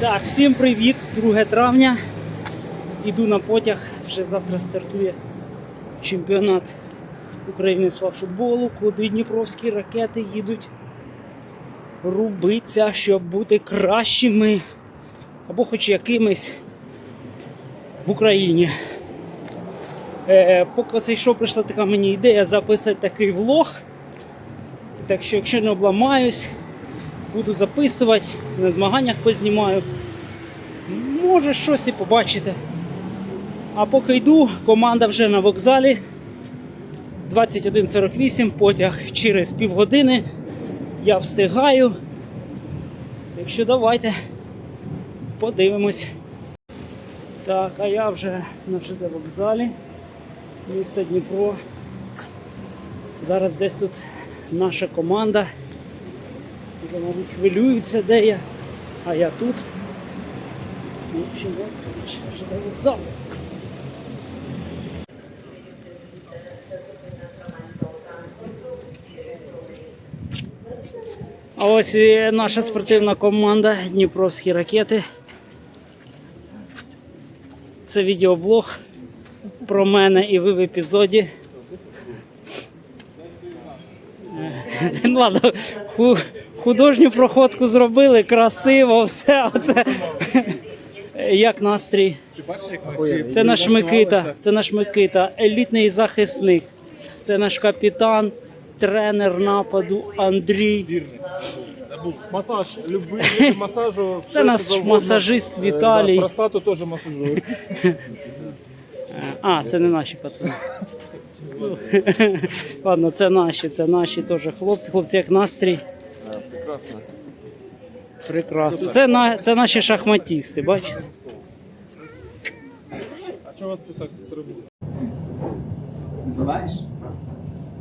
Так, всім привіт, 2 травня. Іду на потяг. Вже завтра стартує чемпіонат України з футболу, куди дніпровські ракети їдуть рубиться, щоб бути кращими або хоч якимись в Україні. Е, поки це йшов, прийшла така мені ідея записати такий влог. Так що, якщо не обламаюсь, буду записувати, на змаганнях познімаю. Може щось і побачите. А поки йду, команда вже на вокзалі. 21.48, потяг через півгодини. Я встигаю. Так що давайте подивимось. Так, а я вже на ЖД вокзалі. Місто Дніпро. Зараз десь тут наша команда. Вже, мабуть, хвилюються, де я, а я тут. Ну, в общем, от, ЖД вокзал. А ось наша спортивна команда Дніпровські ракети. Це відеоблог про мене і ви в епізоді. Е, Ну ладно, художню проходку зробили, красиво, все. Оце. Як настрій? Це наш Микита, це наш Микита, елітний захисник. Це наш капітан, тренер нападу Андрій. Масаж, любий масажу. Це наш масажист Віталій. Да, простату теж масажує. А, це не наші пацани. Ладно, це наші, це наші теж хлопці. Хлопці, як настрій. Прекрасно. Прекрасно. Це, на, це наші шахматісти, бачите? А чого вас це так турбує? Ты снимаешь?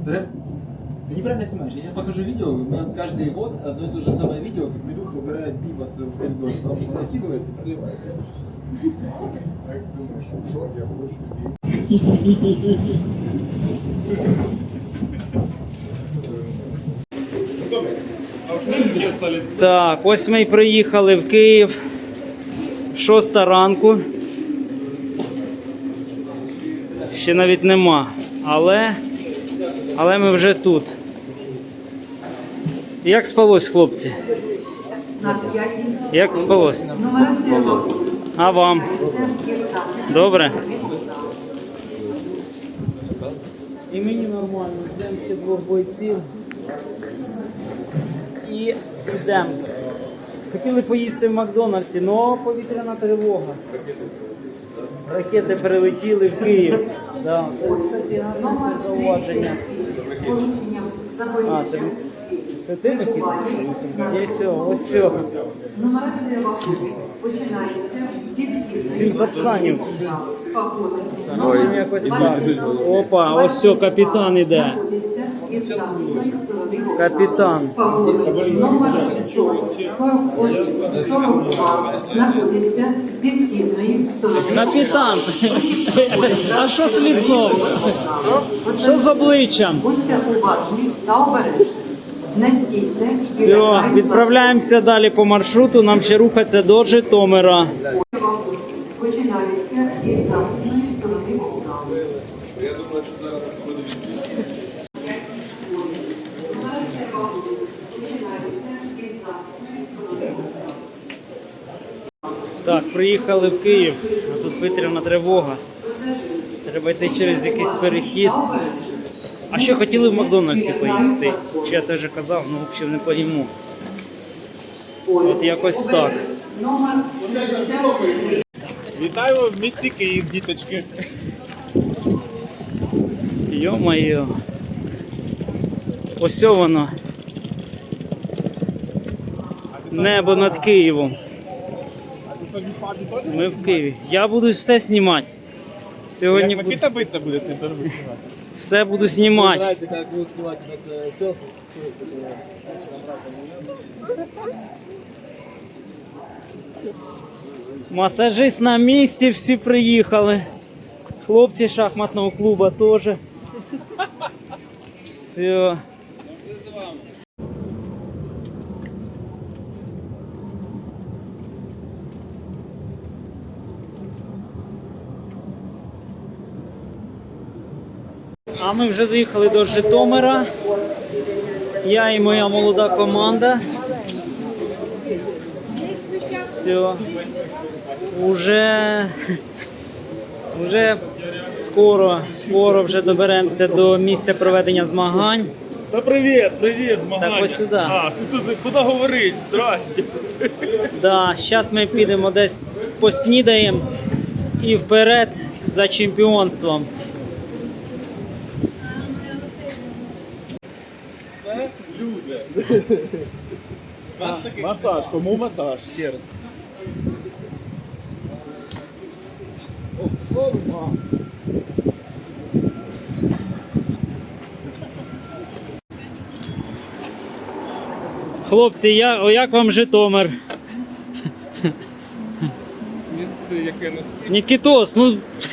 Ты, ты неправильно снимаешь. Я сейчас покажу видео, у меня вот каждый год одно и то же самое видео, как Медуха выбирает бибас в коридоре, потому что он накидывается и проливает. Как ты думаешь, в шок я буду любить? Так, ось ми й приїхали в Київ. Шоста ранку. Ще навіть нема. Але, але ми вже тут. Як спалось, хлопці? Як спалось? А вам? Добре? І мені нормально, йдемо ще двох бойців. І йдемо. Хотіли поїсти в Макдональдсі, але повітряна тривога. Ракети перелетіли в Київ. Да. Це, це гарне це зауваження. А, це, це ти Микита? Є цього, ось цього. Сім запсанів. Якось так. Опа, ось все, капітан іде. Капітан. знаходиться зі східної сторони. Капітан. А що з лицом? Що з обличчям? Все, відправляємося далі по маршруту. Нам ще рухатися до Житомира. Починається зі західної сторони вокзалу. Так, приїхали в Київ, а тут витряна тривога. Треба йти через якийсь перехід. А ще хотіли в Макдональдсі поїсти. Чи я це вже казав, ну взагалі не поїмо. От якось так. Вітаю в місті Київ, діточки. Йо-моє. Ось воно. Небо над Києвом. А ти сьогодні в пабі теж? Ми в Києві. Я буду все знімати. Сьогодні Як буду, Микита биться буде з інтерв'ю знімати. все буду знімати. как будут снимать этот э, селфи, стоит, такое. Масажист на місці, всі приїхали. Хлопці шахматного клубу теж. Все. Ми вже доїхали до Житомира. Я і моя молода команда. Все. Уже, уже скоро, скоро вже доберемося до місця проведення змагань. Та привіт, привіт, змагання. Так, ось сюди. А, ти туди, куди говорить? Здрасте. Да, зараз ми підемо десь поснідаємо і вперед за чемпіонством. Це люди. Масаж, кому масаж? Ще раз. Хлопці, я, о, як вам Житомир? Місце, яке нас Нікітос, ну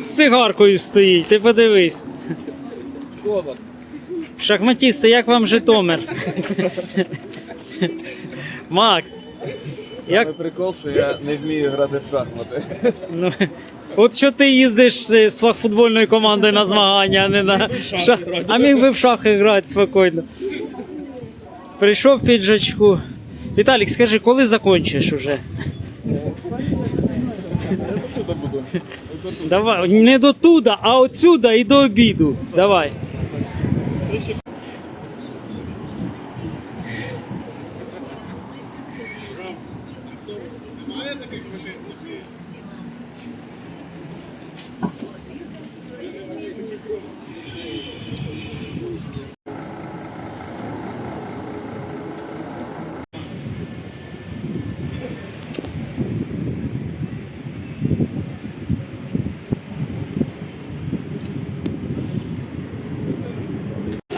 з цигаркою стоїть, ти подивись. шкода. Шахматісти, як вам Житомир? Макс. Як, прикол, що я не вмію грати в шахмати. ну, от що ти їздиш з з футбольною командою на змагання, а не на шах... А міг би в шахи грати спокійно. Прийшов в піджачку. Віталік, скажи, коли закончиш уже? Давай, не до туда, а отсюда і до обіду. Давай. Слышим?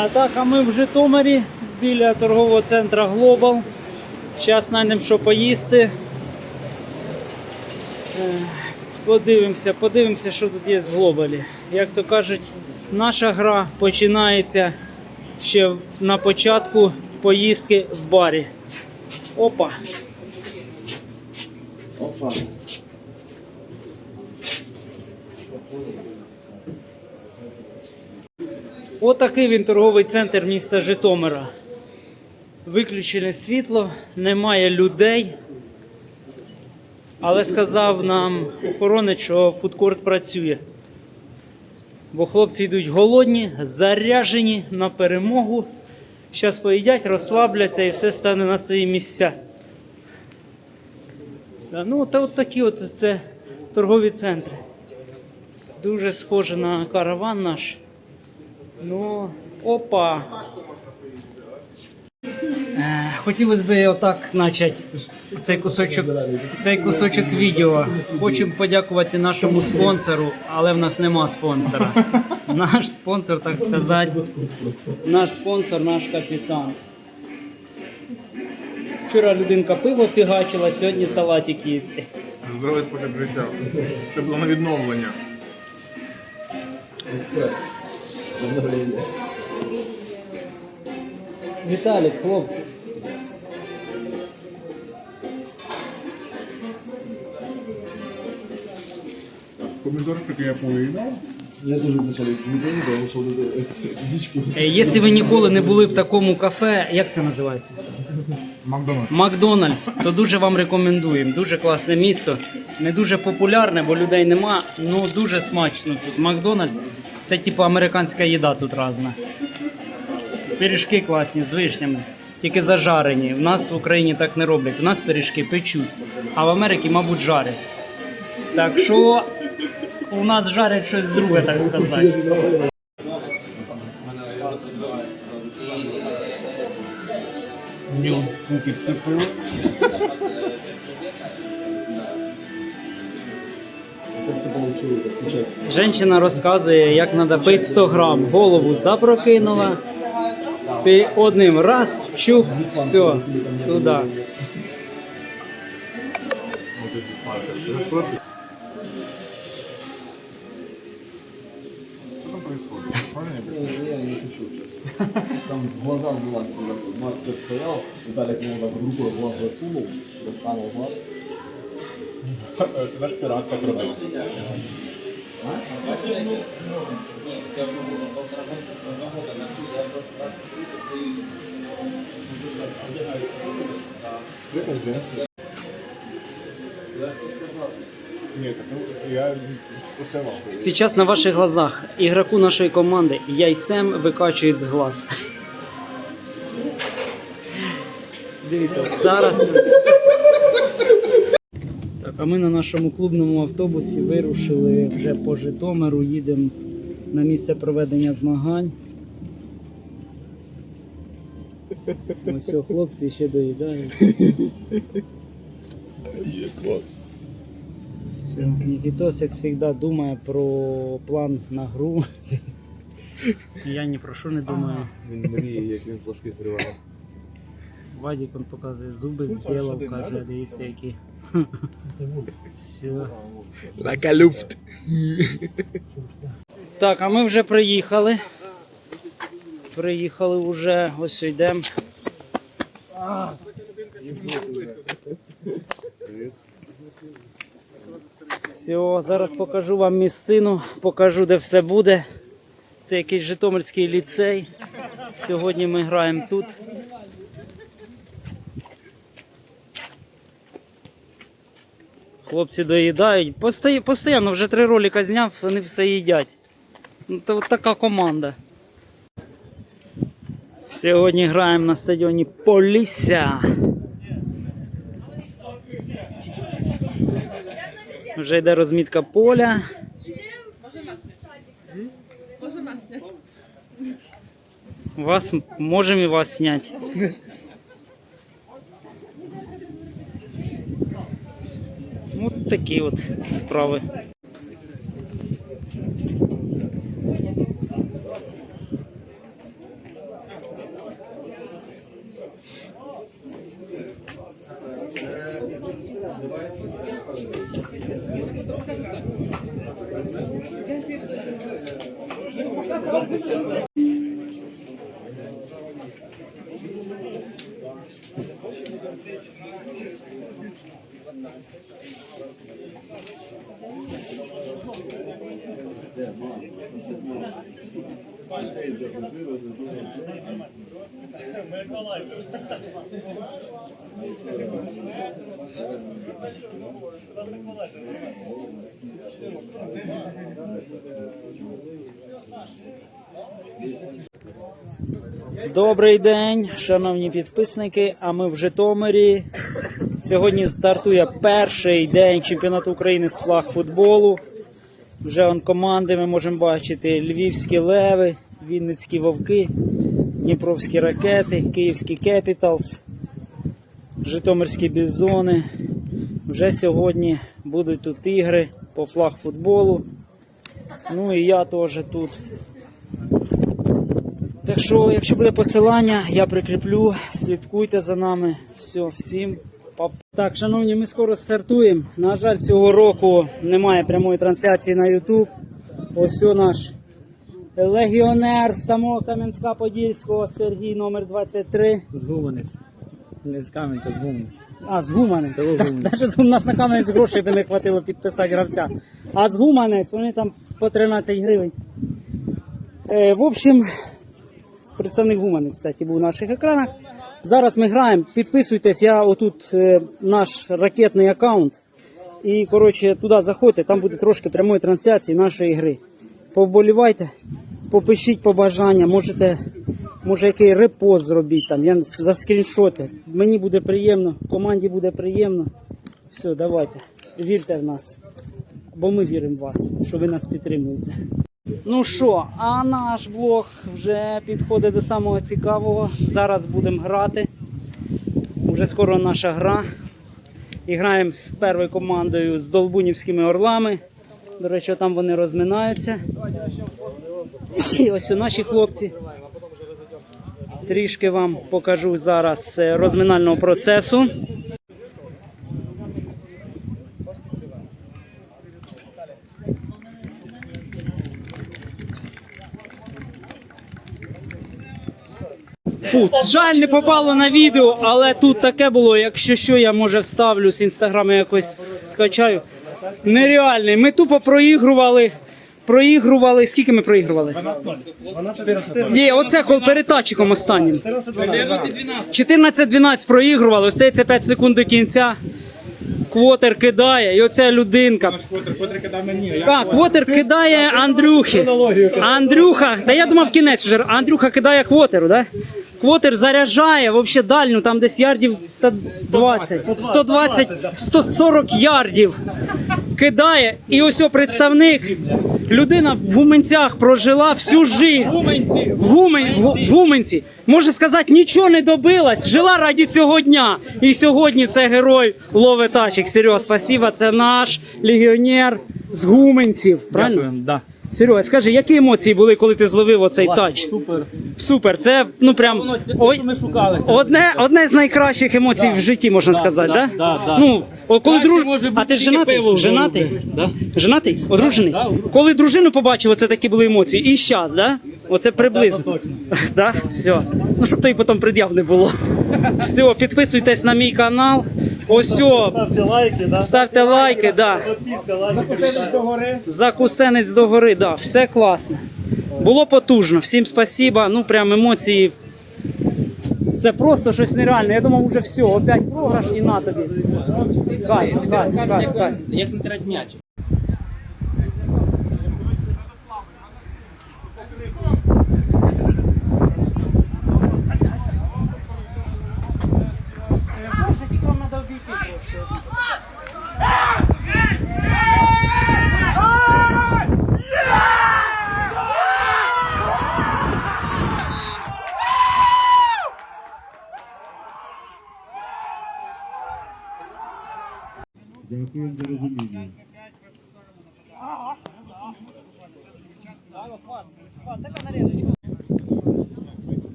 А так, а ми в Житомирі біля торгового центру Глобал. Зараз знайдемо, що поїсти. Е, Подивимося, подивимося, що тут є в Глобалі. Як то кажуть, наша гра починається ще на початку поїздки в барі. Опа. Опа. Отакий він торговий центр міста Житомира. Виключене світло, немає людей. Але сказав нам охоронець, що фудкорт працює. Бо хлопці йдуть голодні, заряжені на перемогу. Зараз поїдять, розслабляться і все стане на свої місця. Ну, та от такі от це торгові центри. Дуже схоже на караван наш. Ну, опа. Е, Хотілося б отак почати цей кусочок, цей кусочок відео. Хочемо подякувати нашому спонсору, але в нас нема спонсора. Наш спонсор, так сказати, наш спонсор, наш капітан. Вчора людинка пиво фігачила, сьогодні салатик їсть. Здоровий спосіб життя. Це було на відновлення. Експрес. Обновлення. Віталік, хлопці. Помідорчики я поїдав. Я дуже вначале не я вийшов до дичку. Е, Якщо ви ніколи не були в такому кафе, як це називається? Макдональдс. Макдональдс, то дуже вам рекомендуємо. Дуже класне місто. Не дуже популярне, бо людей нема. Ну дуже смачно тут. Макдональдс це типу американська їда тут разна. Пиріжки класні з вишнями, тільки зажарені. У нас в Україні так не роблять. У нас пиріжки печуть, а в Америці, мабуть, жарять. Так що у нас жарять щось друге, так сказати. Мені в Женщина розказує, як треба пити 100 грам. Голову запрокинула. Одним раз, чух, все, туди. Там. В глаза вылазит, когда Марс стоял, Виталик ему так рукой глаз засунул, достанул глаз. Це наш пірат так робив. Сейчас на ваших глазах ігроку нашої команди яйцем викачують з глаз. Дивіться, зараз. А ми на нашому клубному автобусі вирушили вже по Житомиру, їдемо на місце проведення змагань. Ось о, хлопці ще доїдають. Все. Нікітос, як завжди, думає про план на гру. Я ні про що не думаю. Він мріє, як він флажки зриває. Вадик він показує зуби зробив, каже, дивіться які. Все. Лака люфт. Так, а ми вже приїхали. Приїхали вже, ось йдемо. Все, зараз покажу вам місцину, покажу, де все буде. Це якийсь Житомирський ліцей. Сьогодні ми граємо тут. Хлопці доїдають. Постої- Постійно вже три ролика зняв, вони все їдять. Ну, Це от така команда. Сьогодні граємо на стадіоні Полісся. Вже йде розмітка поля. Вас можемо і вас зняти. От такі от справи. Добрий день, шановні підписники. А ми в Житомирі. Сьогодні стартує перший день чемпіонату України з флаг футболу. Вже он команди ми можемо бачити: Львівські леви, Вінницькі вовки, Дніпровські ракети, Київські Кепіталс, Житомирські бізони. Вже сьогодні будуть тут ігри по флаг футболу. Ну і я теж тут. Так що, якщо буде посилання, я прикріплю. Слідкуйте за нами. Все, всім. Так, шановні, ми скоро стартуємо. На жаль, цього року немає прямої трансляції на YouTube. Ось о наш легіонер з самого Кам'янська-Подільського Сергій номер 23. З Гуманець. Не з Кам'янця, з Гуманець. А, з Гуманець. Навіть у нас на Кам'янець грошей би не хватило підписати гравця. А з Гуманець вони там по 13 гривень. Е, в общем, представник Гуманець, кстати, був на наших екранах. Зараз ми граємо. Підписуйтесь, я отут е, наш ракетний аккаунт. І, коротше, туди заходьте, там буде трошки прямої трансляції нашої гри. Повболівайте, попишіть побажання, можете, може який репост зробіть там, я за скріншоти. Мені буде приємно, команді буде приємно. Все, давайте, вірте в нас. Бо ми віримо в вас, що ви нас підтримуєте. Ну що, а наш блог вже підходить до самого цікавого. Зараз будемо грати. Уже скоро наша гра. І граємо з першою командою з Долбунівськими орлами. До речі, там вони розминаються. І ось у наші хлопці. Трішки вам покажу зараз е, розминального процесу. Фу, жаль, не попало на відео, але тут таке було. Якщо що, я може вставлю з інстаграму якось скачаю. Нереальний. Ми тупо проігрували проігрували. Скільки ми проігрували? Ні, оце коли перед тачиком останнім. 14-12 проігрували, остається 5 секунд до кінця. Квотер кидає, і оця людинка. Так, квотер кидає Андрюхи. Андрюха, та я думав кінець вже. Андрюха кидає квотеру, да? Квотер заряджає взагалі дальню, там десь ярдів та 20, 120, 140 ярдів. Кидає, і ось о представник. Людина в Гуменцях прожила всю життя. В, Гумен, в, в Гуменці. Може сказати, нічого не добилась. Жила раді цього дня. І сьогодні це герой лови тачок. Серйоз, спасибо. Це наш легіонер з Гуменців. Правильно? Дякуємо, да. Серйоз, скажи, які емоції були, коли ти зловив оцей тач? Супер. Супер, це ну прям Воно, те, ой, що ми шукали. одне, одне з найкращих емоцій в житті, можна сказати, да, да? да. Ну, о, коли Краще друж... може бути А ти тільки женатий? пиво в Женатий? Да. Женатий? Одружений? Да, одружений. Коли дружину побачив, оце такі були емоції. І щас, да? Оце приблизно. Точно. Да? Все. Ну, щоб тобі потім пред'яв не було. Все, підписуйтесь на мій канал. Ось, Ставте лайки, да? ставте лайки, да. Закусенець до гори. Закусенець до гори, да, все класно. Було потужно, всім спасіба. Ну прям емоції. Це просто щось нереальне. Я думав, вже все, опять програш і на тобі. Хай, хай, хай. Як не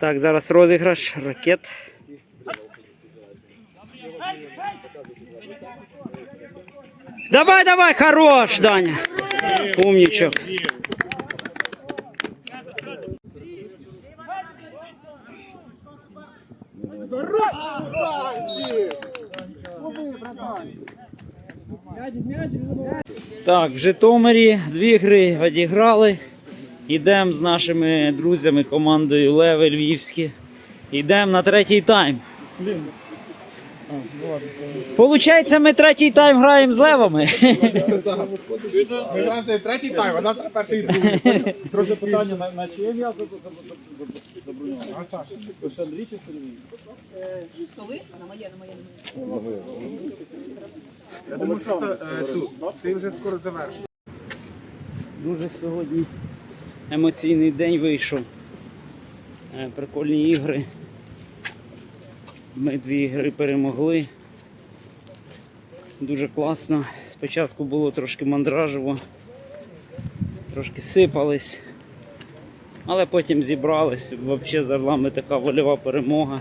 Так, зараз розіграш ракет. Давай, давай, хорош, Даня. Умничок. Так, в Житомирі дві гри відіграли. Йдемо з нашими друзями командою Леви Львівські. Йдемо на третій тайм. Получається, ми третій тайм граємо з левами. Ми третій тайм, а завтра перший і другий. Трохи питання, на, на чиє м'ясо забронював? А Саша? Лише Андрій чи Сергій? Я думаю, що це е. Ти вже скоро завершиш. Дуже сьогодні емоційний день вийшов. Е, Прикольні ігри. Ми дві ігри перемогли. Дуже класно. Спочатку було трошки мандражево, трошки сипались, але потім зібрались. Взагалі з орлами така вольова перемога.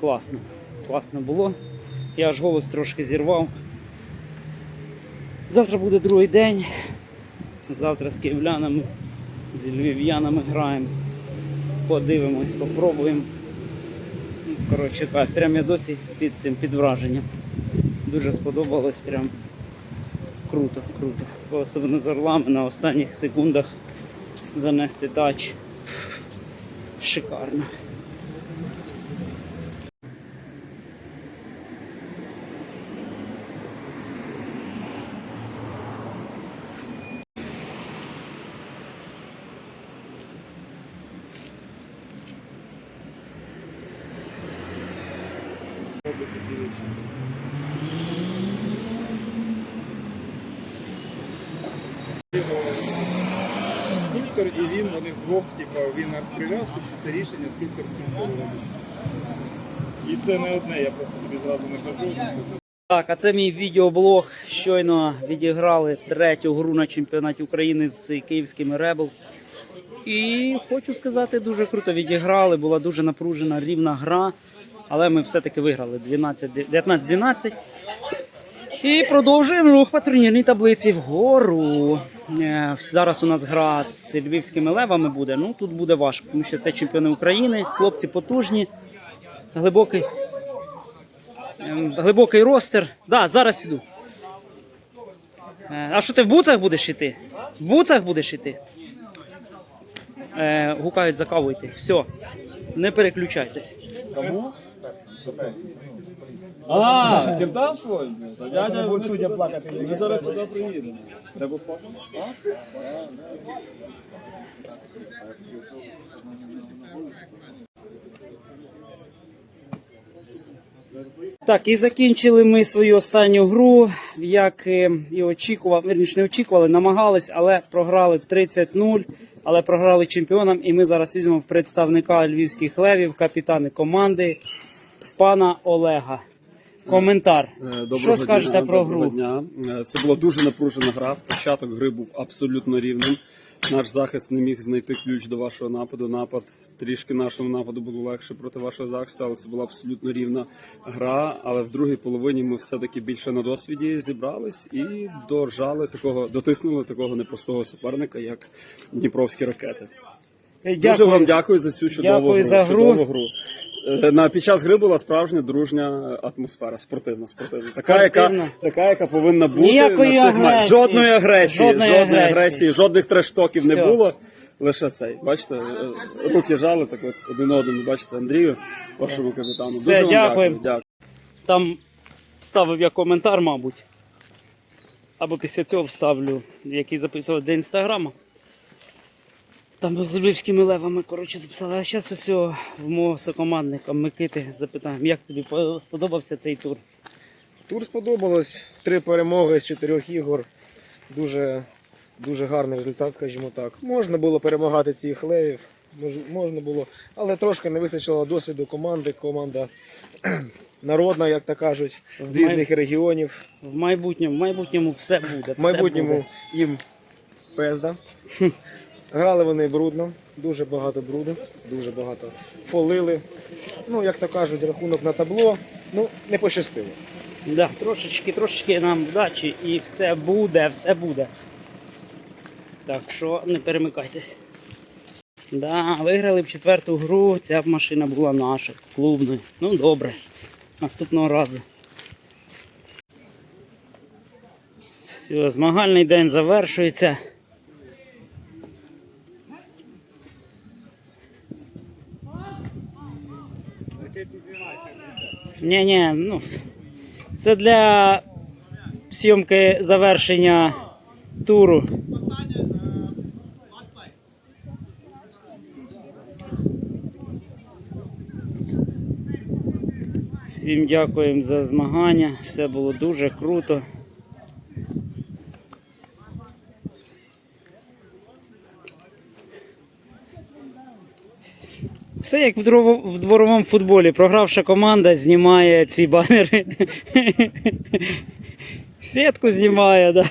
Класно. Класно було. Я аж голос трошки зірвав. Завтра буде другий день. Завтра з київлянами, з львів'янами граємо. Подивимось, попробуємо. Коротше, так, прям я досі під цим під враженням. Дуже сподобалось, прям круто, круто. Особливо з орлами на останніх секундах занести тач. Шикарно. скульптор і вони типу, він прив'язку, все це рішення скульптор скульптор. І це не одне, я просто тобі зразу не кажу. Так, а це мій відеоблог. Щойно відіграли третю гру на чемпіонаті України з київськими Rebels. І хочу сказати, дуже круто відіграли. Була дуже напружена рівна гра. Але ми все-таки виграли 12 19-12. І продовжуємо рух по турнірній таблиці вгору. Е, Зараз у нас гра з львівськими левами буде. Ну тут буде важко, тому що це чемпіони України, хлопці потужні, глибокий, ем, глибокий ростер. Да, зараз іду. Е, А що ти в буцах будеш іти? В буцах будеш іти? Е, гукають за каву йти. Все. Не переключайтесь. А, кидав свой? Дядя, Будуть суддя плакати. ми зараз сюди приїдемо. Треба спати? Так, і закінчили ми свою останню гру, як і очікував, вірніше не очікували, намагались, але програли 30-0, але програли чемпіонам. І ми зараз візьмемо представника львівських левів, капітани команди пана Олега. Коментар. Е, Доброго Що скажете дня, про доброго гру? Дня. Е, Це була дуже напружена гра. Початок гри був абсолютно рівним. Наш захист не міг знайти ключ до вашого нападу. Напад трішки нашому нападу було легше проти вашого захисту, але це була абсолютно рівна гра. Але в другій половині ми все-таки більше на досвіді зібрались і доржали такого, дотиснули такого непростого суперника, як Дніпровські ракети. Е, Дуже вам дякую за цю чудову Дякую гру. за гру. чудову гру. Е, На під час гри була справжня дружня атмосфера, спортивна, спортивна. Така, яка, така, яка повинна бути Ніякої на цих матчах. Жодної агресії, Жодної жодної, агресії. жодних трештоків Все. не було. Лише цей. Бачите, е, руки жали так от один одному. Бачите, Андрію, вашому капітану. Все, Дуже вам дякуємо. дякую. дякую. Там ставив я коментар, мабуть. Або після цього вставлю, який записував для інстаграма. Там з львівськими левами, коротше, записали. А зараз ось в мого сокомандника Микити запитаємо, як тобі сподобався цей тур? Тур сподобалось. Три перемоги з чотирьох ігор. Дуже, дуже гарний результат, скажімо так. Можна було перемагати цих левів, можна було, але трошки не вистачило досвіду команди. Команда народна, як то кажуть, з різних регіонів. В майбутньому, в майбутньому все буде. В майбутньому буде. їм пезда. Грали вони брудно, дуже багато бруду, дуже багато фолили. Ну, як то кажуть, рахунок на табло. Ну, не пощастило. Да, трошечки, трошечки нам вдачі і все буде, все буде. Так що не перемикайтесь. Да, виграли б четверту гру, ця б машина була наша, клубною. Ну добре. Наступного разу. Все, змагальний день завершується. Ні, ні, ну це для зйомки завершення туру. Всім дякуємо за змагання. Все було дуже круто. Все як в, дворовому футболі. Програвша команда знімає ці банери. Сітку знімає, да.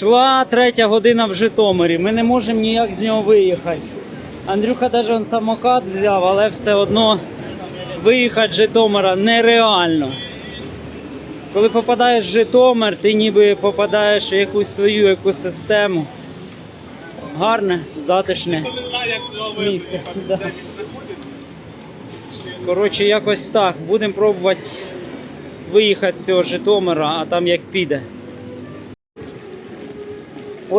Шла третя година в Житомирі. Ми не можемо ніяк з нього виїхати. Андрюха навіть он самокат взяв, але все одно виїхати з Житомира нереально. Коли попадаєш в Житомир, ти ніби попадаєш в якусь свою екосистему. Гарне, затишне місце. Да. Коротше, якось так. Будемо пробувати виїхати з цього Житомира, а там як піде.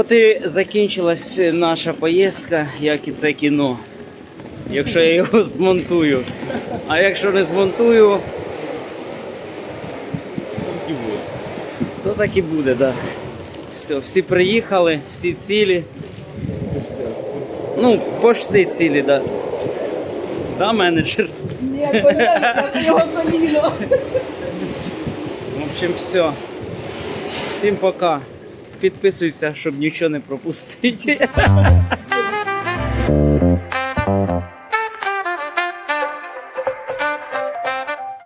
От і закінчилась наша поїздка, як і це кіно. Якщо я його змонтую. А якщо не змонтую, то так і буде, так. Да. Все, всі приїхали, всі цілі. Ну, пошти цілі, так. Да. Да, менеджер. Ні, його коліно. В общем, все. Всім пока. Підписуйся, щоб нічого не пропустити.